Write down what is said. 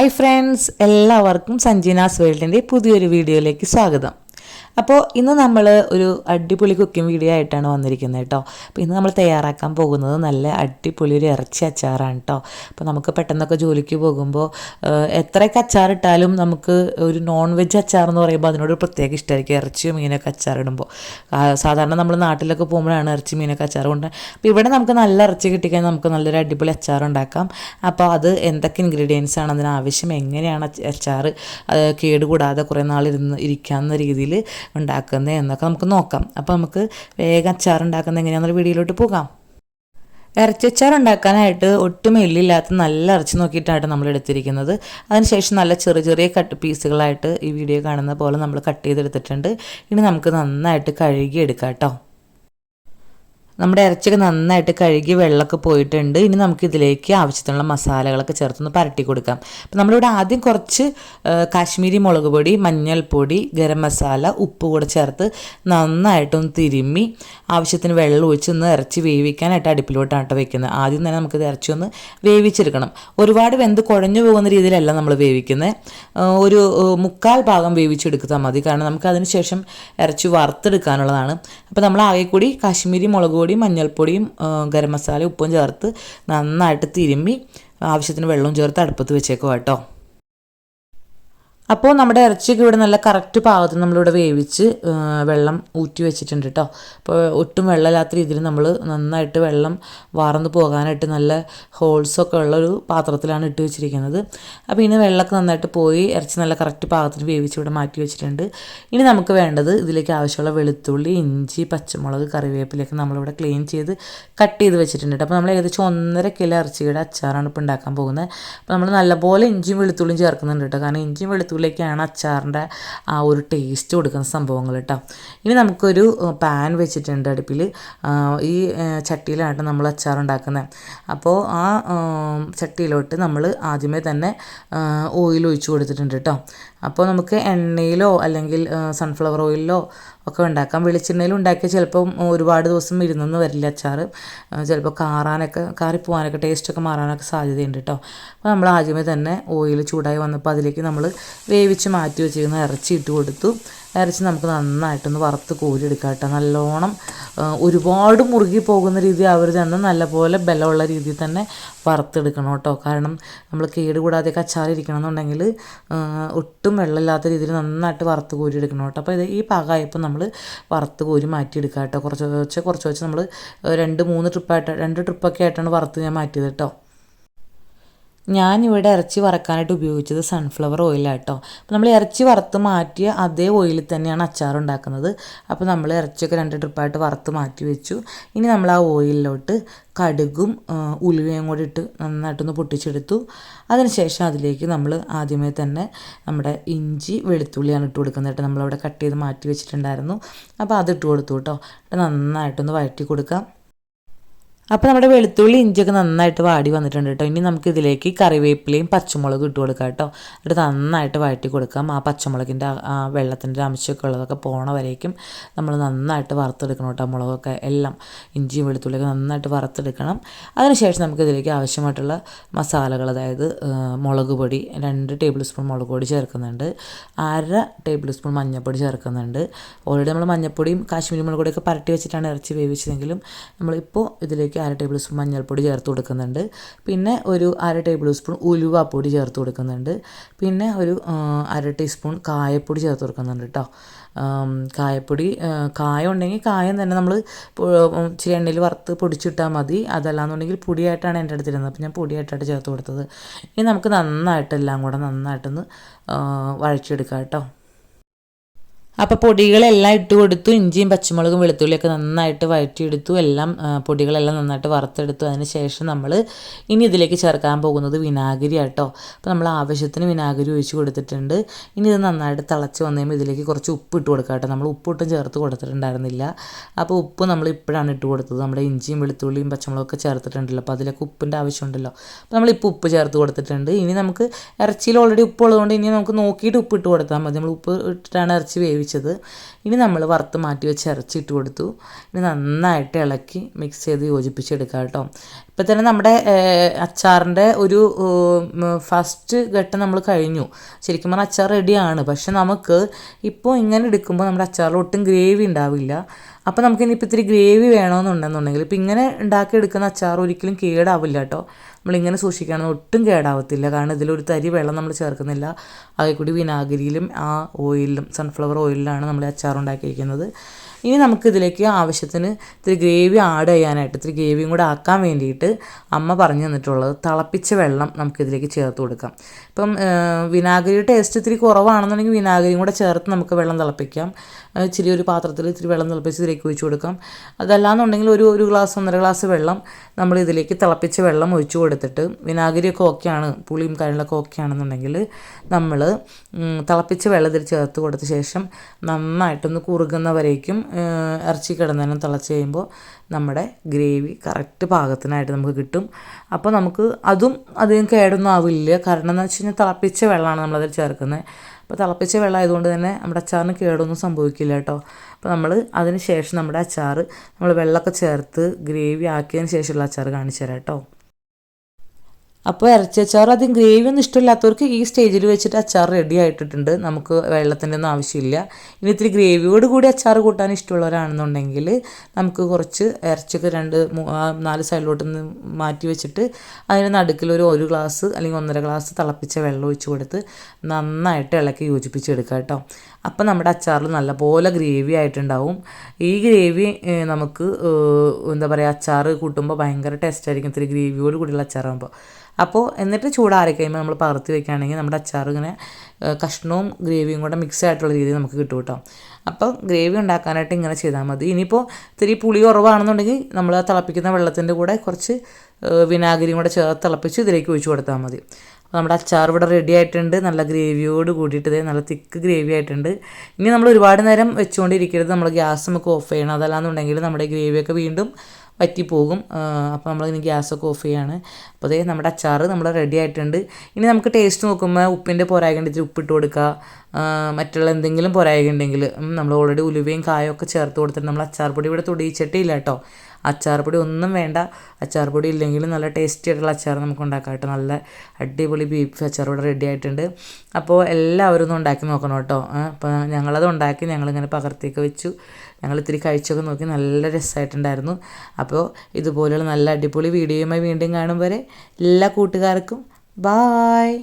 Hi friends എല്ലാവർക്കും സഞ്ജീനാസ് വേൾഡിന്റെ പുതിയൊരു വീഡിയോയിലേക്ക് സ്വാഗതം. അപ്പോൾ ഇന്ന് നമ്മൾ ഒരു അടിപൊളി കുക്കിംഗ് വീഡിയോ ആയിട്ടാണ് വന്നിരിക്കുന്നത് കേട്ടോ അപ്പോൾ ഇന്ന് നമ്മൾ തയ്യാറാക്കാൻ പോകുന്നത് നല്ല അടിപൊളി ഒരു ഇറച്ചി അച്ചാറാണ് കേട്ടോ അപ്പോൾ നമുക്ക് പെട്ടെന്നൊക്കെ ജോലിക്ക് പോകുമ്പോൾ എത്രയൊക്കെ അച്ചാറിട്ടാലും നമുക്ക് ഒരു നോൺ വെജ് അച്ചാർ എന്ന് പറയുമ്പോൾ അതിനോട് പ്രത്യേക ഇഷ്ടമായിരിക്കും ഇറച്ചിയും മീനൊക്കെ അച്ചാറിടുമ്പോൾ സാധാരണ നമ്മൾ നാട്ടിലൊക്കെ പോകുമ്പോഴാണ് ഇറച്ചി മീനൊക്കെ അച്ചാർ കൊണ്ട് അപ്പോൾ ഇവിടെ നമുക്ക് നല്ല ഇറച്ചി കിട്ടിക്കഴിഞ്ഞാൽ നമുക്ക് നല്ലൊരു അടിപൊളി അച്ചാർ ഉണ്ടാക്കാം. അപ്പോൾ അത് എന്തൊക്കെ ഇൻഗ്രീഡിയൻസ് ആണ് അതിന് ആവശ്യം എങ്ങനെയാണ് അച്ചാർ കേടുകൂടാതെ കുറേ നാൾ ഇരുന്ന് ഇരിക്കാവുന്ന രീതിയിൽ ഉണ്ടാക്കുന്നത് എന്നൊക്കെ നമുക്ക് നോക്കാം. അപ്പോൾ നമുക്ക് വേഗം അച്ചാർ ഉണ്ടാക്കുന്നത് എങ്ങനെയാണെന്നൊരു വീഡിയോയിലോട്ട് പോകാം. ഇറച്ചിച്ചാർ ഉണ്ടാക്കാനായിട്ട് ഒട്ടും എല്ലില്ലാത്ത നല്ല ഇറച്ചി നോക്കിയിട്ടാണ് നമ്മൾ എടുത്തിരിക്കുന്നത്. അതിനുശേഷം നല്ല ചെറിയ ചെറിയ കട്ട് പീസുകളായിട്ട് ഈ വീഡിയോ കാണുന്ന പോലെ നമ്മൾ കട്ട് ചെയ്തെടുത്തിട്ടുണ്ട്. ഇനി നമുക്ക് നന്നായിട്ട് കഴുകി എടുക്കാം കേട്ടോ. നമ്മുടെ ഇറച്ചിയൊക്കെ നന്നായിട്ട് കഴുകി വെള്ളമൊക്കെ പോയിട്ടുണ്ട്. ഇനി നമുക്ക് ഇതിലേക്ക് ആവശ്യത്തിനുള്ള മസാലകളൊക്കെ ചേർത്തൊന്ന് പരട്ടി കൊടുക്കാം. അപ്പം നമ്മളിവിടെ ആദ്യം കുറച്ച് കാശ്മീരി മുളക് പൊടി മഞ്ഞൾപ്പൊടി ഗരം മസാല ഉപ്പ് കൂടെ ചേർത്ത് നന്നായിട്ടൊന്ന് തിരുമ്മി ആവശ്യത്തിന് വെള്ളം ഒഴിച്ച് ഒന്ന് ഇറച്ചി വേവിക്കാനായിട്ട് അടുപ്പിലോട്ടാണ് കേട്ടോ വെക്കുന്നത്. ആദ്യം തന്നെ നമുക്കിത് ഇറച്ചി ഒന്ന് വേവിച്ചെടുക്കണം. ഒരുപാട് വെന്ത് കുഴഞ്ഞു പോകുന്ന രീതിയിലല്ല നമ്മൾ വേവിക്കുന്നത്. ഒരു മുക്കാൽ ഭാഗം വേവിച്ചെടുത്താൽ മതി. കാരണം നമുക്ക് അതിന് ശേഷം ഇറച്ചി വറുത്തെടുക്കാനുള്ളതാണ്. അപ്പോൾ നമ്മൾ ആകെ കൂടി കാശ്മീരി മുളക് മഞ്ഞൾപ്പൊടിയും ഗരം മസാല ഉപ്പും ചേർത്ത് നന്നായിട്ട് തിരുമ്മി ആവശ്യത്തിന് വെള്ളവും ചേർത്ത് അടുപ്പത്ത് വെച്ചേക്കുക കേട്ടോ. അപ്പോൾ നമ്മുടെ ഇറച്ചിയൊക്കെ ഇവിടെ നല്ല കറക്റ്റ് പാകത്തിന് നമ്മളിവിടെ വേവിച്ച് വെള്ളം ഊറ്റി വെച്ചിട്ടുണ്ട് കേട്ടോ അപ്പോൾ ഒട്ടും വെള്ളമില്ലാത്ത രീതിയിൽ നമ്മൾ നന്നായിട്ട് വെള്ളം വാർന്ന് പോകാനായിട്ട് നല്ല ഹോൾസൊക്കെ ഉള്ള ഒരു പാത്രത്തിലാണ് ഇട്ട് വെച്ചിരിക്കുന്നത്. അപ്പോൾ ഇനി വെള്ളമൊക്കെ നന്നായിട്ട് പോയി ഇറച്ചി നല്ല കറക്റ്റ് പാകത്തിന് വേവിച്ച് ഇവിടെ മാറ്റി വെച്ചിട്ടുണ്ട്. ഇനി നമുക്ക് വേണ്ടത് ഇതിലേക്ക് ആവശ്യമുള്ള വെളുത്തുള്ളി ഇഞ്ചി പച്ചമുളക് കറിവേപ്പിലൊക്കെ നമ്മളിവിടെ ക്ലീൻ ചെയ്ത് കട്ട് ചെയ്ത് വെച്ചിട്ടുണ്ട് കേട്ടോ അപ്പോൾ നമ്മൾ ഏകദേശം ഒന്നര കിലോ ഇറച്ചിയുടെ അച്ചാറാണ് ഇപ്പോൾ ഉണ്ടാക്കാൻ പോകുന്നത്. അപ്പോൾ നമ്മൾ നല്ലപോലെ ഇഞ്ചിയും വെളുത്തുള്ളിയും ചേർക്കുന്നുണ്ട് കേട്ടോ കാരണം ഇഞ്ചിയും വെളുത്തുള്ളിയൊക്കെയാണ് അച്ചാറിന്റെ ആ ഒരു ടേസ്റ്റ് കൊടുക്കുന്ന സംഭവങ്ങൾ കേട്ടോ. ഇനി നമുക്കൊരു പാൻ വെച്ചിട്ടുണ്ട് അടുപ്പിൽ ഈ ചട്ടിയിലാണ് നമ്മൾ അച്ചാർ ഉണ്ടാക്കുന്നത് അപ്പോൾ ആ, ചട്ടിയിലോട്ട് നമ്മൾ ആദ്യമേ തന്നെ ഓയിൽ ഒഴിച്ചു കൊടുത്തിട്ടുണ്ട് കേട്ടോ. അപ്പോൾ നമുക്ക് എണ്ണയിലോ അല്ലെങ്കിൽ സൺഫ്ലവർ ഓയിലിലോ ഒക്കെ ഉണ്ടാക്കാം. വെളിച്ചെണ്ണയിൽ ഉണ്ടാക്കിയാൽ ചിലപ്പം ഒരുപാട് ദിവസം ഇരുന്നൊന്നും വരില്ല അച്ചാർ ചിലപ്പോൾ കാറാനൊക്കെ കാറിപ്പോവാനൊക്കെ ടേസ്റ്റൊക്കെ മാറാനൊക്കെ സാധ്യതയുണ്ട് കേട്ടോ അപ്പോൾ നമ്മൾ ആദ്യമേ തന്നെ ഓയിൽ ചൂടായി വന്നപ്പോൾ അതിലേക്ക് നമ്മൾ വേവിച്ച് മാറ്റി വെച്ചിരുന്ന ഇറച്ചി ഇട്ട് കൊടുത്തു. ഇറച്ചി നമുക്ക് നന്നായിട്ടൊന്ന് വറുത്ത് കോരിയെടുക്കാം കേട്ടോ നല്ലോണം ഒരുപാട് മുറുകി പോകുന്ന രീതി അവർ തന്നെ നല്ലപോലെ ബലമുള്ള രീതിയിൽ തന്നെ വറുത്തെടുക്കണം കേട്ടോ. കാരണം നമ്മൾ കേടുകൂടാതെ കച്ചാറിരിക്കണം എന്നുണ്ടെങ്കിൽ ഒട്ടും വെള്ളമില്ലാത്ത രീതിയിൽ നന്നായിട്ട് വറുത്ത് കോരി എടുക്കണം കേട്ടോ. അപ്പോൾ ഇത് ഈ പാകമായപ്പോൾ നമ്മൾ വറുത്ത് കോരി മാറ്റിയെടുക്കാം കേട്ടോ കുറച്ച് കുറച്ച് കുറച്ച് വെച്ച് നമ്മൾ രണ്ട് മൂന്ന് ട്രിപ്പായിട്ട് രണ്ട് ട്രിപ്പൊക്കെ ആയിട്ടാണ് വറുത്ത് ഞാൻ മാറ്റിയത് കേട്ടോ. ഞാനിവിടെ ഇറച്ചി വറക്കാനായിട്ട് ഉപയോഗിച്ചത് സൺഫ്ലവർ ഓയിലാട്ടോ അപ്പോൾ നമ്മൾ ഇറച്ചി വറുത്ത് മാറ്റിയ അതേ ഓയിലിൽ തന്നെയാണ് അച്ചാർ ഉണ്ടാക്കുന്നത്. അപ്പോൾ നമ്മൾ ഇറച്ചിയൊക്കെ രണ്ട് ട്രിപ്പായിട്ട് വറുത്ത് മാറ്റി വെച്ചു. ഇനി നമ്മൾ ആ ഓയിലിലോട്ട് കടുകും ഉലുവയും കൂടി ഇട്ട് നന്നായിട്ടൊന്ന് പൊട്ടിച്ചെടുത്തു. അതിനുശേഷം അതിലേക്ക് നമ്മൾ ആദ്യമേ തന്നെ നമ്മുടെ ഇഞ്ചി വെളുത്തുള്ളിയാണ് ഇട്ട് കൊടുക്കുന്നത് കേട്ടോ. നമ്മളവിടെ കട്ട് ചെയ്ത് മാറ്റി വെച്ചിട്ടുണ്ടായിരുന്നു. അപ്പോൾ അത് ഇട്ട് കൊടുത്തു കേട്ടോ നന്നായിട്ടൊന്ന് വഴറ്റി കൊടുക്കാം. അപ്പോൾ നമ്മുടെ വെളുത്തുള്ളി ഇഞ്ചിയൊക്കെ നന്നായിട്ട് വാടി വന്നിട്ടുണ്ട് കേട്ടോ. ഇനി നമുക്ക് ഇതിലേക്ക് കറിവേപ്പിലയും പച്ചമുളകും ഇട്ട് കൊടുക്കാം കേട്ടോ. എന്നിട്ട് നന്നായിട്ട് വഴറ്റി കൊടുക്കാം. ആ പച്ചമുളകിന്റെ ആ വെള്ളത്തിന്റെ അംശമൊക്കെ ഉള്ളതൊക്കെ പോണ വരേക്കും നമ്മൾ നന്നായിട്ട് വറുത്തെടുക്കണം കേട്ടോ മുളകൊക്കെ എല്ലാം. ഇഞ്ചിയും വെളുത്തുള്ളിയൊക്കെ നന്നായിട്ട് വറുത്തെടുക്കണം. അതിനുശേഷം നമുക്ക് ഇതിലേക്ക് ആവശ്യമായിട്ടുള്ള മസാലകൾ അതായത് മുളക് പൊടി രണ്ട് ടേബിൾ സ്പൂൺ മുളക് പൊടി ചേർക്കുന്നുണ്ട്. അര ടേബിൾ സ്പൂൺ മഞ്ഞൾപ്പൊടി ചേർക്കുന്നുണ്ട്. ഓൾറെഡി നമ്മൾ മഞ്ഞൾപ്പൊടിയും കാശ്മീരി മുളക് പൊടിയൊക്കെ പരട്ടി വെച്ചിട്ടാണ് ഇറച്ചി വേവിച്ചതെങ്കിലും നമ്മളിപ്പോൾ ഇതിലേക്ക് അര ടേബിൾ സ്പൂൺ മഞ്ഞൾപ്പൊടി ചേർത്ത് കൊടുക്കുന്നുണ്ട്. പിന്നെ ഒരു അര ടേബിൾ സ്പൂൺ ഉലുവാപ്പൊടി ചേർത്ത് കൊടുക്കുന്നുണ്ട്. പിന്നെ ഒരു അര ടീസ്പൂൺ കായപ്പൊടി ചേർത്ത് കൊടുക്കുന്നുണ്ട് കേട്ടോ കായപ്പൊടി കായ ഉണ്ടെങ്കിൽ കായം തന്നെ നമ്മൾ ഇച്ചിരി എണ്ണയിൽ വറുത്ത് പൊടിച്ചിട്ടാൽ മതി. അതല്ലാന്നുണ്ടെങ്കിൽ പൊടിയായിട്ടാണ് എന്റെ അടുത്തിരുന്നത്. അപ്പോൾ ഞാൻ പൊടിയായിട്ടാണ് ചേർത്ത് കൊടുത്തത്. ഇനി നമുക്ക് നന്നായിട്ട് എല്ലാം കൂടെ നന്നായിട്ടൊന്ന് വഴച്ചെടുക്കാം കേട്ടോ അപ്പോൾ പൊടികളെല്ലാം ഇട്ട് കൊടുത്തു ഇഞ്ചിയും പച്ചമുളകും വെളുത്തുള്ളിയൊക്കെ നന്നായിട്ട് വഴറ്റിയെടുത്തു എല്ലാം പൊടികളെല്ലാം നന്നായിട്ട് വറുത്തെടുത്തു. അതിന് ശേഷം നമ്മൾ ഇനി ഇതിലേക്ക് ചേർക്കാൻ പോകുന്നത് വിനാഗിരി ആട്ടോ. അപ്പോൾ നമ്മൾ ആവശ്യത്തിന് വിനാഗിരി ഒഴിച്ച് കൊടുത്തിട്ടുണ്ട്. ഇനി ഇത് നന്നായിട്ട് തിളച്ച് വന്നു കഴിയുമ്പോൾ ഇതിലേക്ക് കുറച്ച് ഉപ്പ് ഇട്ട് കൊടുക്കാം കേട്ടോ. നമ്മൾ ഉപ്പിട്ടും ചേർത്ത് കൊടുത്തിട്ടുണ്ടായിരുന്നില്ല. അപ്പോൾ ഉപ്പ് നമ്മൾ ഇപ്പോഴാണ് ഇട്ട് കൊടുത്തത്. നമ്മുടെ ഇഞ്ചിയും വെളുത്തുള്ളിയും പച്ചമുളകൊക്കെ ചേർത്തിട്ടുണ്ടല്ലോ. അപ്പോൾ അതിലൊക്കെ ഉപ്പിന്റെ ആവശ്യമുണ്ടല്ലോ. അപ്പോൾ നമ്മളിപ്പോൾ ഉപ്പ് ചേർത്ത് കൊടുത്തിട്ടുണ്ട്. ഇനി നമുക്ക് ഇറച്ചിയിൽ ഓൾറെഡി ഉപ്പ് ഉള്ളതുകൊണ്ട് ഇനി നമുക്ക് നോക്കിയിട്ട് ഉപ്പ് ഇട്ട് കൊടുത്താൽ മതി. നമ്മൾ ഉപ്പ് ഇട്ടിട്ടാണ് ഇറച്ചി വേവിച്ചത്. വേവിച്ചത്. ഇനി നമ്മൾ വറുത്ത് മാറ്റി വെച്ച് ഇറച്ചിട്ട് കൊടുത്തു. ഇനി നന്നായിട്ട് ഇളക്കി മിക്സ് ചെയ്ത് യോജിപ്പിച്ചെടുക്കുക കേട്ടോ. ഇപ്പം തന്നെ നമ്മുടെ അച്ചാറിന്റെ ഒരു ഫസ്റ്റ് ഘട്ടം നമ്മൾ കഴിഞ്ഞു. ശരിക്കും പറഞ്ഞാൽ അച്ചാർ റെഡിയാണ് പക്ഷെ നമുക്ക് ഇപ്പോൾ ഇങ്ങനെ എടുക്കുമ്പോൾ നമ്മുടെ അച്ചാറിൽ ഒട്ടും ഗ്രേവി ഉണ്ടാവില്ല. അപ്പോൾ നമുക്ക് ഇനിയിപ്പോൾ ഇത്തിരി ഗ്രേവി വേണമെന്നുണ്ടെന്നുണ്ടെങ്കിൽ ഇപ്പം ഇങ്ങനെ ഉണ്ടാക്കി എടുക്കുന്ന അച്ചാർ ഒരിക്കലും കേടാവില്ല കേട്ടോ. നമ്മളിങ്ങനെ സൂക്ഷിക്കുകയാണെങ്കിൽ ഒട്ടും കേടാവത്തില്ല. കാരണം ഇതിലൊരു തരി വെള്ളം നമ്മൾ ചേർക്കുന്നില്ല. അതിൽ കൂടി വിനാഗിരിയിലും ആ ഓയിലിലും സൺഫ്ലവർ ഓയിലിലാണ് നമ്മൾ അച്ചാർ ഉണ്ടാക്കിയിരിക്കുന്നത്. ഇനി നമുക്കിതിലേക്ക് ആവശ്യത്തിന് ഇത്തിരി ഗ്രേവി ആഡ് ചെയ്യാനായിട്ട് ഇത്തിരി ഗ്രേവിയും കൂടെ ആക്കാൻ വേണ്ടിയിട്ട് അമ്മ പറഞ്ഞു തന്നിട്ടുള്ളത് തിളപ്പിച്ച വെള്ളം നമുക്കിതിലേക്ക് ചേർത്ത് കൊടുക്കാം. ഇപ്പം വിനാഗിരി ടേസ്റ്റ് ഇത്തിരി കുറവാണെന്നുണ്ടെങ്കിൽ വിനാഗിരിയും കൂടെ ചേർത്ത് നമുക്ക് വെള്ളം തിളപ്പിക്കാം. ഇച്ചിരി ഒരു പാത്രത്തിൽ ഇത്തിരി വെള്ളം തിളപ്പിച്ച് ഇതിലേക്ക് ഒഴിച്ചു കൊടുക്കാം. അതല്ലാന്നുണ്ടെങ്കിൽ ഒരു ഒരു ഗ്ലാസ് ഒന്നര ഗ്ലാസ് വെള്ളം നമ്മൾ ഇതിലേക്ക് തിളപ്പിച്ച വെള്ളം ഒഴിച്ചു കൊടുത്തിട്ട് വിനാഗിരിയൊക്കെ ഓക്കെയാണ് പുളിയും കാര്യങ്ങളൊക്കെ ഓക്കെ ആണെന്നുണ്ടെങ്കിൽ നമ്മൾ തിളപ്പിച്ച് വെള്ളം ഇതിൽ ചേർത്ത് കൊടുത്ത ശേഷം നന്നായിട്ടൊന്ന് കുറുകുന്നവരേക്കും ഇറച്ചി കിടന്നതിനും തിളച്ച് കഴിയുമ്പോൾ നമ്മുടെ ഗ്രേവി കറക്റ്റ് പാകത്തിനായിട്ട് നമുക്ക് കിട്ടും. അപ്പോൾ നമുക്ക് അതും അധികം കേടൊന്നും ആവില്ല. കാരണം എന്ന് വെച്ച് കഴിഞ്ഞാൽ തിളപ്പിച്ച വെള്ളമാണ് നമ്മളതിൽ ചേർക്കുന്നത്. അപ്പോൾ തിളപ്പിച്ച വെള്ളം ആയതുകൊണ്ട് തന്നെ നമ്മുടെ അച്ചാറിന് കേടൊന്നും സംഭവിക്കില്ല കേട്ടോ. അപ്പോൾ നമ്മൾ അതിന് ശേഷം നമ്മുടെ അച്ചാർ നമ്മൾ വെള്ളമൊക്കെ ചേർത്ത് ഗ്രേവി ആക്കിയതിന് ശേഷമുള്ള അച്ചാർ കാണിച്ചു തരാം കേട്ടോ. അപ്പോൾ ഇറച്ചി അച്ചാർ അധികം ഗ്രേവി ഒന്നും ഇഷ്ടമില്ലാത്തവർക്ക് ഈ സ്റ്റേജിൽ വെച്ചിട്ട് അച്ചാർ റെഡി ആയിട്ടിട്ടുണ്ട്. നമുക്ക് വെള്ളത്തിന്റെ ഒന്നും ആവശ്യമില്ല. ഇനി ഇത്തിരി ഗ്രേവിയോട് കൂടി അച്ചാർ കൂട്ടാൻ ഇഷ്ടമുള്ളവരാണെന്നുണ്ടെങ്കിൽ നമുക്ക് കുറച്ച് ഇറച്ചിയൊക്കെ രണ്ട് നാല് സൈഡിലോട്ട് മാറ്റി വെച്ചിട്ട് അതിന് നടുക്കിൽ ഒരു ഒരു ഗ്ലാസ് അല്ലെങ്കിൽ ഒന്നര ഗ്ലാസ് തിളപ്പിച്ച വെള്ളം ഒഴിച്ച് കൊടുത്ത് നന്നായിട്ട് ഇളക്കി യോജിപ്പിച്ചെടുക്കുക കേട്ടോ. അപ്പം നമ്മുടെ അച്ചാറിൽ നല്ലപോലെ ഗ്രേവി ആയിട്ടുണ്ടാവും. ഈ ഗ്രേവി നമുക്ക് എന്താ പറയുക അച്ചാർ കൂട്ടുമ്പോൾ ഭയങ്കര ടേസ്റ്റ് ആയിരിക്കും. ഇത്തിരി ഗ്രേവിയോട് കൂടിയുള്ള അച്ചാറാകുമ്പോൾ അപ്പോൾ എന്നിട്ട് ചൂടാറി കഴിയുമ്പോൾ നമ്മൾ പകർത്തി വെക്കുകയാണെങ്കിൽ നമ്മുടെ അച്ചാർ ഇങ്ങനെ കഷ്ണവും ഗ്രേവിയും കൂടെ മിക്സ് ആയിട്ടുള്ള രീതിയിൽ നമുക്ക് കിട്ടും കേട്ടോ. അപ്പോൾ ഗ്രേവി ഉണ്ടാക്കാനായിട്ട് ഇങ്ങനെ ചെയ്താൽ മതി. ഇനിയിപ്പോൾ ഇത്തിരി പുളി കുറവാണെന്നുണ്ടെങ്കിൽ നമ്മൾ തിളപ്പിക്കുന്ന വെള്ളത്തിന്റെ കൂടെ കുറച്ച് വിനാഗിരിയും കൂടെ ചേർത്ത് തിളപ്പിച്ച് ഇതിലേക്ക് ഒഴിച്ചു കൊടുത്താൽ മതി. അപ്പോൾ നമ്മുടെ അച്ചാർ ഇവിടെ റെഡി ആയിട്ടുണ്ട്. നല്ല ഗ്രേവിയോട് കൂടിയിട്ട് നല്ല തിക്ക് ഗ്രേവി ആയിട്ടുണ്ട്. ഇനി നമ്മൾ ഒരുപാട് നേരം വെച്ചുകൊണ്ടിരിക്കരുത്. നമ്മൾ ഗ്യാസ് നമുക്ക് ഓഫ് ചെയ്യണം. അതല്ലാന്നുണ്ടെങ്കിൽ നമ്മുടെ ഗ്രേവിയൊക്കെ വീണ്ടും വറ്റിപ്പോകും അപ്പോൾ നമ്മൾ ഇനി ഗ്യാസൊക്കെ ഓഫ് ചെയ്യാണ്. അപ്പോൾ അതേ നമ്മുടെ അച്ചാർ നമ്മൾ റെഡി ആയിട്ടുണ്ട്. ഇനി നമുക്ക് ടേസ്റ്റ് നോക്കുമ്പോൾ ഉപ്പിന്റെ പോരായകണ്ട് ഇത്തിരി ഉപ്പിട്ട് കൊടുക്കുക മറ്റുള്ള എന്തെങ്കിലും പോരായകുണ്ടെങ്കിൽ നമ്മൾ ഓൾറെഡി ഉലുവയും കായൊക്കെ ചേർത്ത് കൊടുത്തിട്ട് നമ്മൾ അച്ചാർ പൊടി ഇവിടെ തൊടിയിച്ചിട്ടില്ല കേട്ടോ. അച്ചാർ പൊടി ഒന്നും വേണ്ട. അച്ചാർ പൊടി ഇല്ലെങ്കിൽ നല്ല ടേസ്റ്റി ആയിട്ടുള്ള അച്ചാർ നമുക്ക് ഉണ്ടാക്കാം കേട്ടോ. നല്ല അടിപൊളി ബീഫ് അച്ചാർ ഇവിടെ റെഡി ആയിട്ടുണ്ട്. അപ്പോൾ എല്ലാവരും ഒന്ന് ഉണ്ടാക്കി നോക്കണം കേട്ടോ. അപ്പോൾ ഞങ്ങളത് ഉണ്ടാക്കി ഞങ്ങളിങ്ങനെ പകർത്തിയൊക്കെ വെച്ചു. ഞങ്ങൾ ഇത്തിരി കഴിച്ചൊക്കെ നോക്കി നല്ല രസമായിട്ടുണ്ടായിരുന്നു അപ്പോൾ ഇതുപോലെയുള്ള നല്ല അടിപൊളി വീഡിയോയുമായി വീണ്ടും കാണും വരെ എല്ലാ കൂട്ടുകാർക്കും. ബായ്